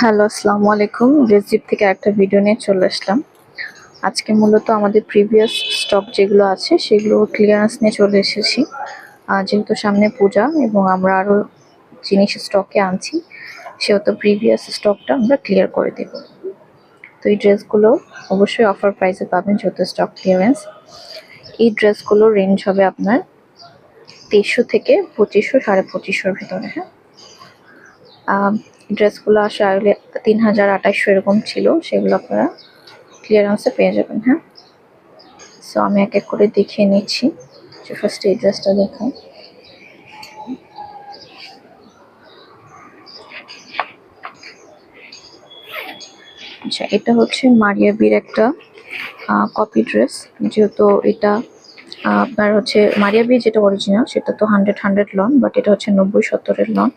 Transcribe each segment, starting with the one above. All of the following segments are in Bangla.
হ্যালো, আসসালামু আলাইকুম। রেসিপ থেকে একটা ভিডিও নিয়ে চলে আসলাম। আজকে মূলত আমাদের প্রিভিয়াস স্টক যেগুলো আছে সেগুলো ক্লিয়ারেন্স নিয়ে চলে এসেছি। যেহেতু সামনে পূজা এবং আমরা আরও জিনিস স্টকে আনছি, সেহেতু প্রিভিয়াস স্টকটা আমরা ক্লিয়ার করে দেব। তো এই ড্রেসগুলো অবশ্যই অফার প্রাইসে পাবেন, যেহেতু স্টক ক্লিয়ারেন্স এই ড্রেসগুলোর রেঞ্জ হবে আপনার তেইশশো থেকে পঁচিশশো, সাড়ে পঁচিশশোর ভিতরে হ্যাঁ? ড্রেসগুলো আসে আগে তিন হাজার আঠাইশশো এরকম ছিল, সেগুলো আপনারা ক্লিয়ারেন্সে পেয়ে যাবেন হ্যাঁ? সো আমি এক এক করে দেখিয়ে নিচ্ছি, যে ফার্স্ট এই ড্রেসটা দেখাই। আচ্ছা এটা হচ্ছে মারিয়াবির একটা কপি ড্রেস যেহেতু এটা আপনার হচ্ছে, মারিয়া মারিয়াবি যেটা অরিজিনাল সেটা তো হান্ড্রেড হান্ড্রেড লন বাট এটা হচ্ছে নব্বই সত্তরের লন।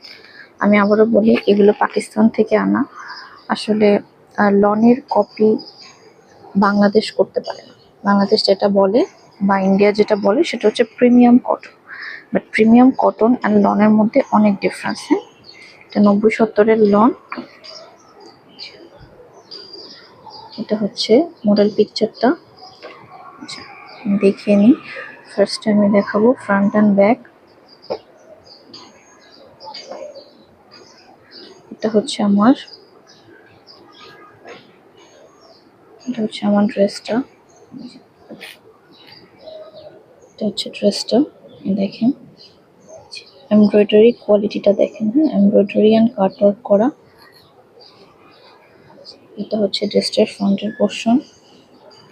আমি আবারও বলি, এগুলো পাকিস্তান থেকে আনা। আসলে লনের কপি বাংলাদেশ করতে পারে না। বাংলাদেশ যেটা বলে বা ইন্ডিয়া যেটা বলে, সেটা হচ্ছে premium cotton but premium cotton and লনের মধ্যে অনেক ডিফারেন্স হ্যাঁ? এটা নব্বই সত্তরের লন। এটা হচ্ছে মডেল পিকচারটা দেখিয়ে নিই। ফার্স্ট আমি দেখাবো ফ্রন্ট অ্যান্ড ব্যাক এটা হচ্ছে আমার, এটা হচ্ছে আমার ড্রেসটা। এটা হচ্ছে ড্রেসটা দেখেন। এমব্রয়ডারি কোয়ালিটিটা দেখেন হ্যাঁ? এমব্রয়ডারি অ্যান্ড কাটওয়ার্ক করা। এটা হচ্ছে ড্রেসটার ফ্রন্টের পোর্শন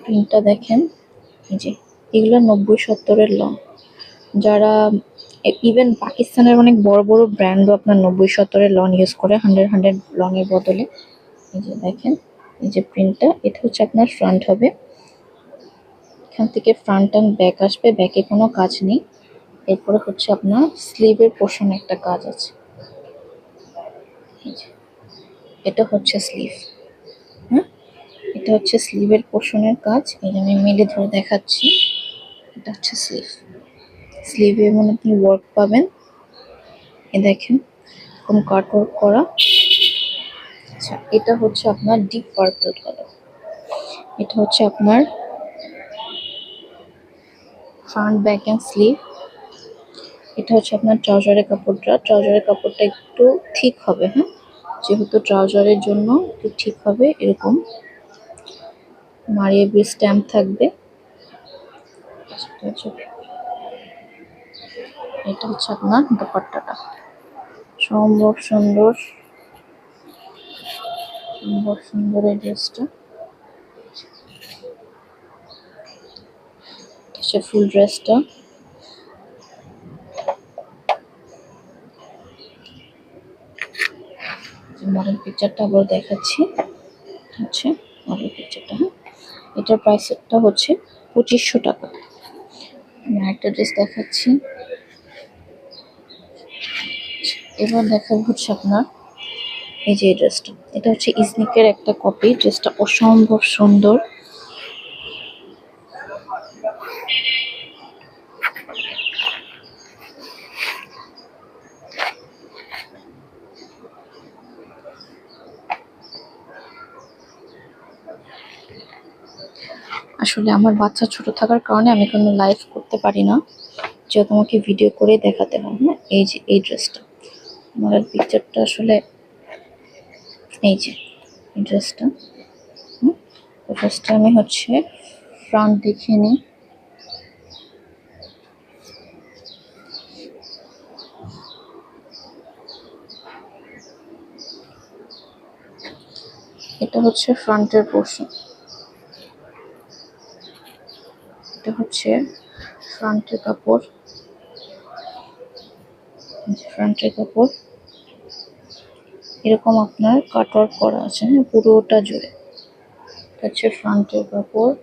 প্রিন্টটা দেখেন, এই যে, এগুলো নব্বই সত্তরের লং যারা ইভেন পাকিস্তানের অনেক বড় বড় ব্র্যান্ডও আপনার নব্বই সত্তরের লন ইউজ করে হান্ড্রেড হান্ড্রেড লংয়ের বদলে। এই যে দেখেন, এই যে প্রিন্টটা এটা হচ্ছে আপনার ফ্রন্ট হবে। এখান থেকে ফ্রন্ট অ্যান্ড ব্যাক আসবে ব্যাকে কোনো কাজ নেই। এরপরে হচ্ছে আপনার স্লিভের পোর্শন একটা কাজ আছে। এটা হচ্ছে স্লিভ হ্যাঁ? এটা হচ্ছে স্লিভের পোর্শনের কাজ। এই আমি মেলে ধরে দেখাচ্ছি, এটা হচ্ছে স্লিভ স্লিভে মানে আপনি ওয়ার্ক পাবেন। এ দেখেন এরকম কাট ওয়ার্ক করা। আচ্ছা এটা হচ্ছে আপনার ডিপ পার্পল কালার এটা হচ্ছে আপনার ফ্রন্ট ব্যাক অ্যান্ড স্লিভ এটা হচ্ছে আপনার ট্রাউজারের কাপড়টা। ট্রাউজারের কাপড়টা একটু ঠিক হবে হ্যাঁ? যেহেতু ট্রাউজারের জন্য একটু ঠিক হবে, এরকম। মারিয়ে বি স্ট্যাম্প থাকবে হচ্ছে এটা হচ্ছে আপনার দোপাট্টাটা। সম্ভব সুন্দর। সম্ভব সুন্দর এই ড্রেসটা। হচ্ছে ফুল ড্রেসটা। মডেল পিকচারটা আবার দেখাচ্ছি। হচ্ছে মডেল পিকচারটা হ্যাঁ? এটার প্রাইসটা হচ্ছে পঁচিশশো টাকা। একটা ড্রেস দেখাচ্ছি। এবার দেখাবো হচ্ছে আপনার এই যে ড্রেসটা। এটা হচ্ছে ইসনিকের একটা কপি ড্রেসটা অসম্ভব সুন্দর। আসলে আমার বাচ্চা ছোট থাকার কারণে আমি কোনো লাইভ করতে পারি না। যে তোমাকে ভিডিও করে দেখাতে হবে হ্যাঁ? এই যে এই ড্রেসটা। মডেল পিকচারটা আসলে এই যে ড্রেসটা ফার্স্টে আমি হচ্ছে ফ্রন্ট দেখিয়ে নিই। এটা হচ্ছে ফ্রন্টের পোর্শন এটা হচ্ছে ফ্রন্টের কাপড়। ফ্রন্টের কাপড়। এরকম আপনার কাটওয়ার্ক করা আছে হ্যাঁ পুরোটা জুড়ে। হচ্ছে ফ্রন্টের কাপড়।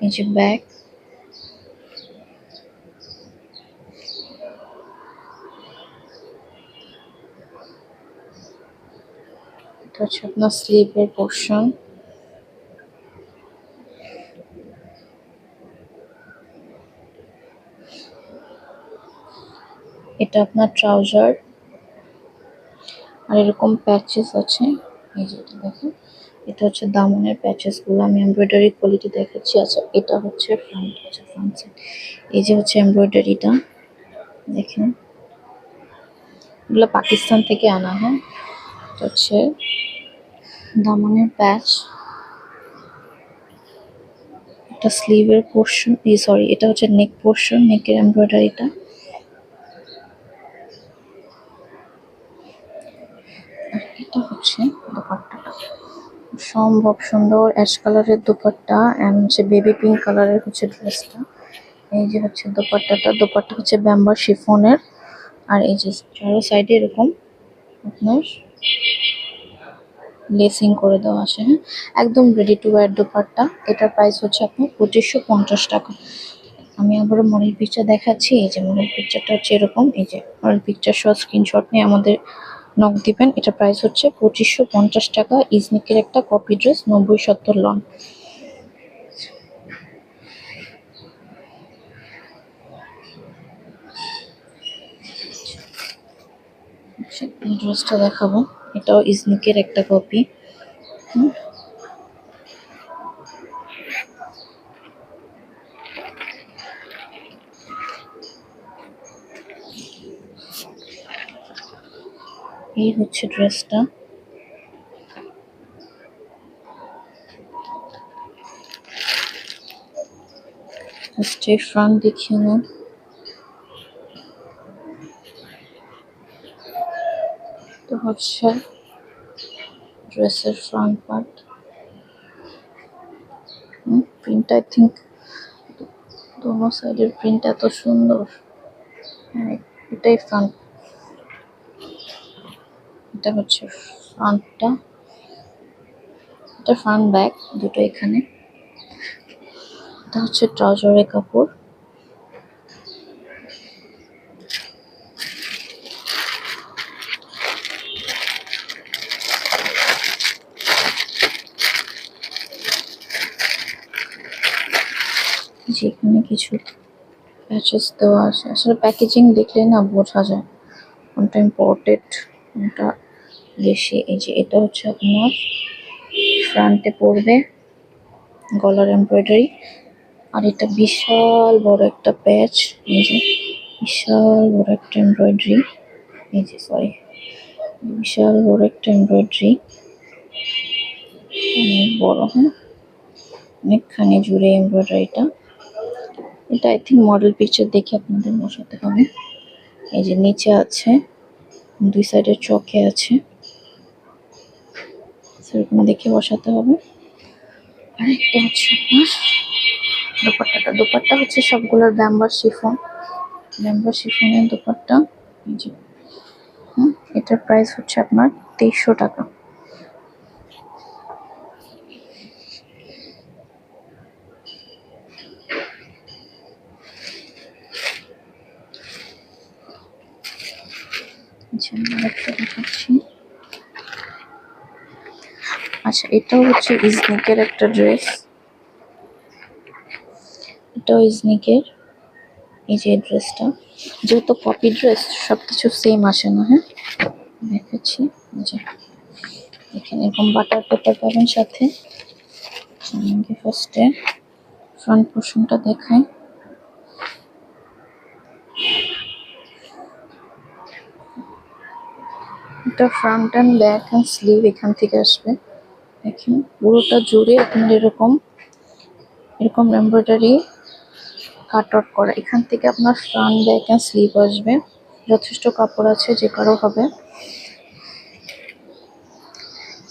এই যে ব্যাগ হচ্ছে আপনার স্লিভের পোর্শন এটা আপনার ট্রাউজার আর এরকম প্যাচেস আছে। এই যে এটা দেখেন, এটা হচ্ছে দামনের প্যাচেসগুলো। আমি এমব্রয়ডারি কোয়ালিটি দেখাচ্ছি। আচ্ছা এটা হচ্ছে ফ্রন্ট আচ্ছা ফ্রন্ট সাইড এই যে হচ্ছে এমব্রয়ডারিটা দেখেন। এগুলো পাকিস্তান থেকে আনা, হয়? এটা হচ্ছে দামনের প্যাচ এটা স্লিভের পোর্শন সরি এটা হচ্ছে নেক পোর্শন নেকের এমব্রয়ডারিটা আর এটা হচ্ছে দোপাট্টাটা সম্ভব সুন্দর অ্যাশ কালারের দোপাট্টা অ্যান্ড হচ্ছে বেবি পিঙ্ক কালারের হচ্ছে ড্রেসটা এই যে হচ্ছে দোপাট্টাটা, দোপাট্টা হচ্ছে ব্যাম্বার শিফনের আর এই যে চারো সাইডে এরকম আপনার লেসিং করে দেওয়া আছে হ্যাঁ? একদম রেডি টু ওয়্যার দোপাট্টা। এটার প্রাইস হচ্ছে আপনার পঁচিশশো পঞ্চাশ টাকা। আমি আবারও মডেল পিকচার দেখাচ্ছি। এই যে মডেল পিকচারটা হচ্ছে এরকম। এই যে মডেল পিকচার সহ স্ক্রিনশট নিয়ে আমাদের নক দিবেন এটা প্রাইস হচ্ছে পঁচিশশো পঞ্চাশ টাকা। ইজনিকের একটা কপি ড্রেস নব্বই সত্তর লন। আচ্ছা, ড্রেসটা দেখাবো। এটাও ইজনিকের একটা কপি এই হচ্ছে ড্রেসটা। ফার্স্টে ফ্রন্ট দেখিয়ে নেন তো হচ্ছে ড্রেসের front part print I think দোনো সাইডের প্রিন্ট এত সুন্দর। হ্যাঁ এটাই ফ্রন্ট এটা হচ্ছে ফ্রন্টটা এটা ফ্রন্ট ব্যাক দুটো এখানে। এটা হচ্ছে ট্রাউজারের কাপড়। যেখানে কিছু প্যাচেস দেওয়া আছে। আসলে প্যাকেজিং দেখলে না বোঝা যায়। কোনটা ইম্পোর্টেড কোনটা দেশি এই যে এটা হচ্ছে আপনার ফ্রন্টে পড়বে গলার এমব্রয়ডারি আর এটা বিশাল বড় একটা প্যাচ এই যে বিশাল বড় একটা এমব্রয়ডারি এই যে সরি বিশাল বড় একটা এমব্রয়ডারি অনেক বড় হ্যাঁ? অনেকখানি জুড়ে এমব্রয়ডারিটা এটা আই থিঙ্ক মডেল পিকচার দেখে আপনাদের বসাতে হবে। এই যে নিচে আছে, দুই সাইডে চকে আছে। সেরকম দেখে বসাতে হবে। আর একটা হচ্ছে আপনার। দোপাট্টাটা। দোপাট্টা হচ্ছে সবগুলোর ব্যাম্বার শিফন ব্যাম্বার শিফনের দোপাট্টা। এই যে। হুম, এটার প্রাইস হচ্ছে আপনার তেইশশো টাকা। আচ্ছা আরেকটা দেখাচ্ছি। আচ্ছা এটাও হচ্ছে ইজনিকের একটা ড্রেস। এটাও ইজনিকের, এই যে ড্রেসটা। যেহেতু কপি ড্রেস সব কিছু সেম আসে না হ্যাঁ? দেখাচ্ছি যে। এখানে এরকম বাটার পেপার পাবেন সাথে। ফার্স্টে ফ্রন্ট পোর্শনটা দেখাই। এটা front and back and sleeve এখান থেকে আসবে। দেখেন, পুরোটা জুড়ে আপনার এরকম এরকম এমব্রয়ডারি কাট আউট করা। এখান থেকে আপনার ফ্রন্ট ব্যাক অ্যান্ড স্লিভ আসবে। যথেষ্ট কাপড় আছে, যে কারও হবে।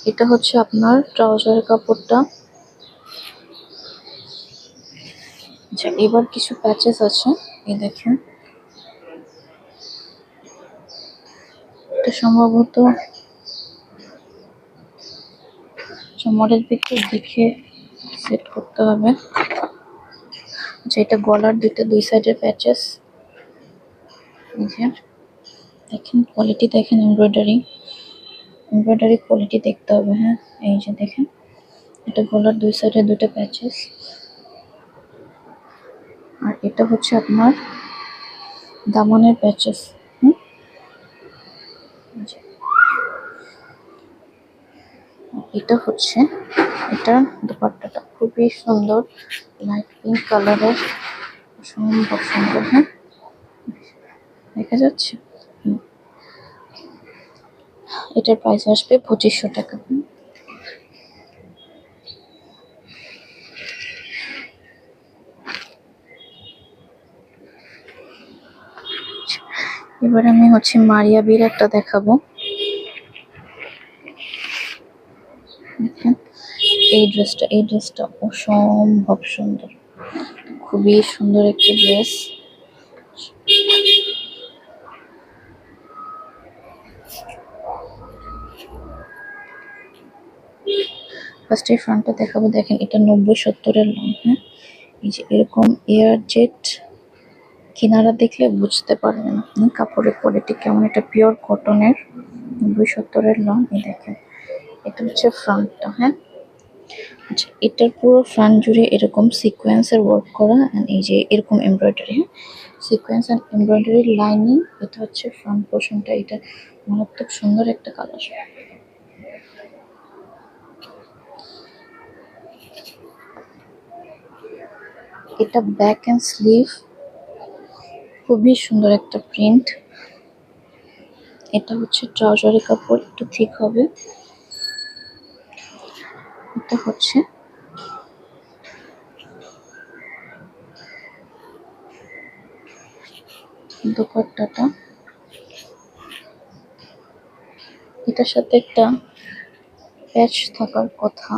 এটা হচ্ছে আপনার ট্রাউজারের কাপড়টা। আচ্ছা এবার কিছু প্যাচেস আছে। এই দেখেন। এটা সম্ভবত মডেল পিকচার দেখে সেট করতে হবে। আচ্ছা এটা গলার দুটো দুই সাইডের প্যাচেস দেখেন কোয়ালিটি দেখেন এমব্রয়ডারি এমব্রয়ডারি কোয়ালিটি দেখতে হবে হ্যাঁ? এই যে, দেখেন, এটা গলার দুই সাইডে দুটো প্যাচেস আর এটা হচ্ছে আপনার দামনের প্যাচেস হুম? এটা হচ্ছে, এটা দুপাট্টাটা খুবই সুন্দর লাইট পিঙ্ক কালারের অসম্ভব সুন্দর হ্যাঁ? দেখা যাচ্ছে? এটার প্রাইস আসবে পঁচিশশো টাকা। এবার আমি হচ্ছে মারিয়াবির একটা দেখাবো। এই ড্রেসটা এই ড্রেসটা অসম্ভব সুন্দর। খুবই সুন্দর একটা ড্রেস ফার্স্ট ফার্স্টে ফ্রন্টটা দেখাবো, দেখেন এটা নব্বই সত্তরের লং হ্যাঁ? এই যে এরকম এয়ার জেট কিনারা দেখলে বুঝতে পারবেন আপনি কাপড়ের কোয়ালিটি কেমন। এটা পিওর কটনের নব্বই সত্তরের লং এই দেখেন। এটা হচ্ছে ফ্রন্টটা হ্যাঁ? আচ্ছা এটার পুরো ফ্রন্ট জুড়ে এরকম সিকোয়েন্সের ওয়ার্ক করা এই যে এরকম এমব্রয়ডারি হ্যাঁ? সিকোয়েন্স অ্যান্ড এমব্রয়ডারি লাইনিং এটা হচ্ছে ফ্রন্ট পোর্শনটা এটা মারাত্মক সুন্দর একটা কালার এটা ব্যাক অ্যান্ড স্লিভ খুবই সুন্দর একটা প্রিন্ট এটা হচ্ছে ট্রাউজারের কাপড়, একটু ঠিক হবে। এটা হচ্ছে। দোপাট্টাটা। এটার সাথে একটা প্যাচ থাকার কথা।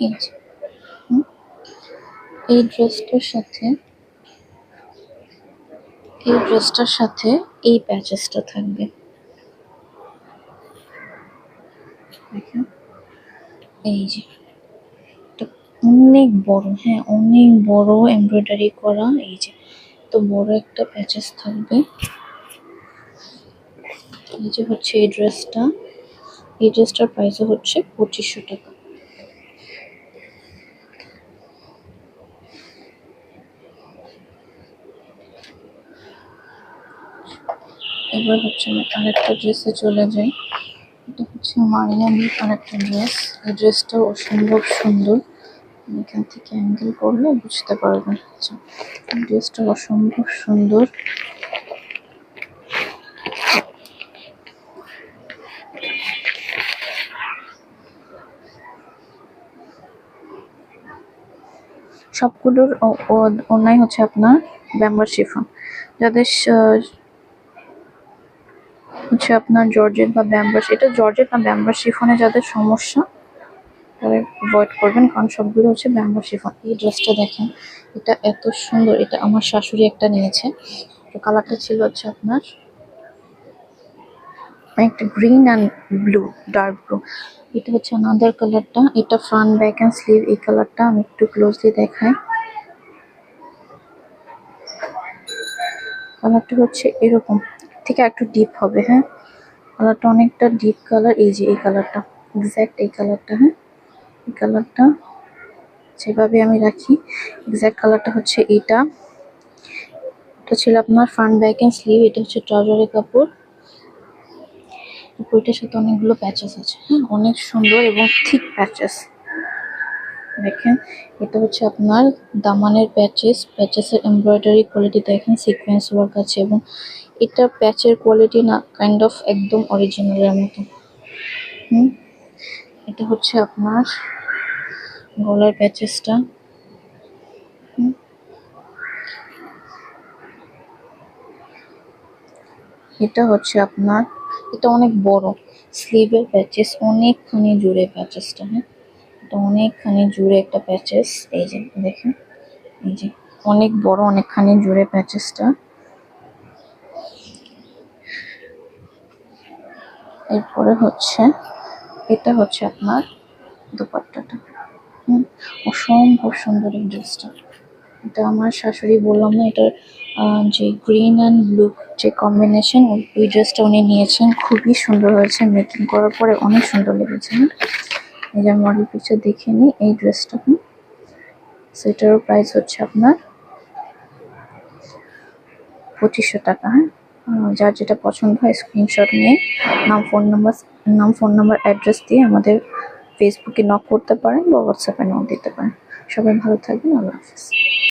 এই যে, এই ড্রেসটার সাথে এই ড্রেসটার সাথে এই প্যাচেসটা থাকবে। এই যে অনেক বড় হ্যাঁ অনেক বড় এমব্রয়ডারি করা এই যে তো বড় একটা প্যাচেস থাকবে। এই যে হচ্ছে এই ড্রেসটা এই ড্রেসটার প্রাইসও হচ্ছে পঁচিশশো টাকা। এবার হচ্ছে আমি আরেকটা ড্রেসে চলে যাই। এটা হচ্ছে মারিয়ামির আরেকটা ড্রেস এই ড্রেসটাও অসম্ভব সুন্দর। এখান থেকে অ্যাঙ্গেল করলে বুঝতে পারবেন আচ্ছা ড্রেসটা অসম্ভব সুন্দর। সবগুলোর ওনাই হচ্ছে আপনার ব্যাম্বার শিফন যাদের হচ্ছে আপনার জর্জেট বা ব্যাম্বার এটা জর্জেট না, ব্যাম্বার শিফনে যাদের সমস্যা তারা অ্যাভয়েড করবেন, কারণ সবগুলো হচ্ছে ব্যাম্বার শিফন। এই ড্রেসটা দেখেন, এটা এত সুন্দর, এটা আমার শাশুড়ি একটা নিয়েছে। তো কালারটা ছিল হচ্ছে আপনার, একটা green and blue, dark blue. এটা হচ্ছে আনাদার কালারটা, এটা ফ্রন্ট ব্যাক অ্যান্ড স্লিভ এই কালারটা আমি একটু ক্লোজলি দেখাই। কালারটা হচ্ছে এরকম থেকে একটু ডিপ হবে হ্যাঁ? কালারটা অনেকটা ডিপ কালার এই যে এই কালারটা এক্স্যাক্ট এই কালারটা হ্যাঁ? এই কালারটা যেভাবে আমি রাখি এক্স্যাক্ট কালারটা হচ্ছে এটা এটা ছিল আপনার ফ্রন্ট ব্যাক অ্যান্ড স্লিভ এটা হচ্ছে ট্রাউজারের কাপড়। বইটার সাথে অনেকগুলো প্যাচেস আছে হ্যাঁ? অনেক সুন্দর এবং থিক প্যাচেস দেখেন, এটা হচ্ছে আপনার দামানের প্যাচেস প্যাচেসের এমব্রয়ডারি কোয়ালিটি দেখেন সিকোয়েন্স ওয়ার্ক আছে এবং এটা প্যাচের কোয়ালিটি না কাইন্ড অফ একদম অরিজিনালের মতো। হুম? এটা হচ্ছে আপনার গলার প্যাচেসটা হুম? এটা হচ্ছে আপনার, এটা অনেক বড় স্লিভের প্যাচেস অনেকখানি জুড়ে প্যাচেসটা হ্যাঁ? এটা অনেকখানি জুড়ে একটা প্যাচেস এই যে দেখেন, এই যে অনেক বড়, অনেকখানি জুড়ে প্যাচেসটা এরপরে হচ্ছে, এটা হচ্ছে আপনার দুপাট্টাটা। হুম, অসম্ভব সুন্দর এই ড্রেসটা এটা আমার শাশুড়ি বললাম না, এটার যে গ্রিন অ্যান্ড ব্লু যে কম্বিনেশন ওই ড্রেসটা উনি নিয়েছেন। খুবই সুন্দর হয়েছে মেকিং করার পরে অনেক সুন্দর লেগেছে যে মডেল পিকচার দেখে নিই, এই ড্রেসটা সেটারও প্রাইস হচ্ছে আপনার পঁচিশশো টাকা। হ্যাঁ যার যেটা পছন্দ হয় স্ক্রিনশট নিয়ে নাম ফোন নাম্বার নাম ফোন নাম্বার অ্যাড্রেস দিয়ে আমাদের ফেসবুকে নক করতে পারেন বা হোয়াটসঅ্যাপে নক দিতে পারেন। সবাই ভালো থাকবেন, আল্লাহ হাফিজ।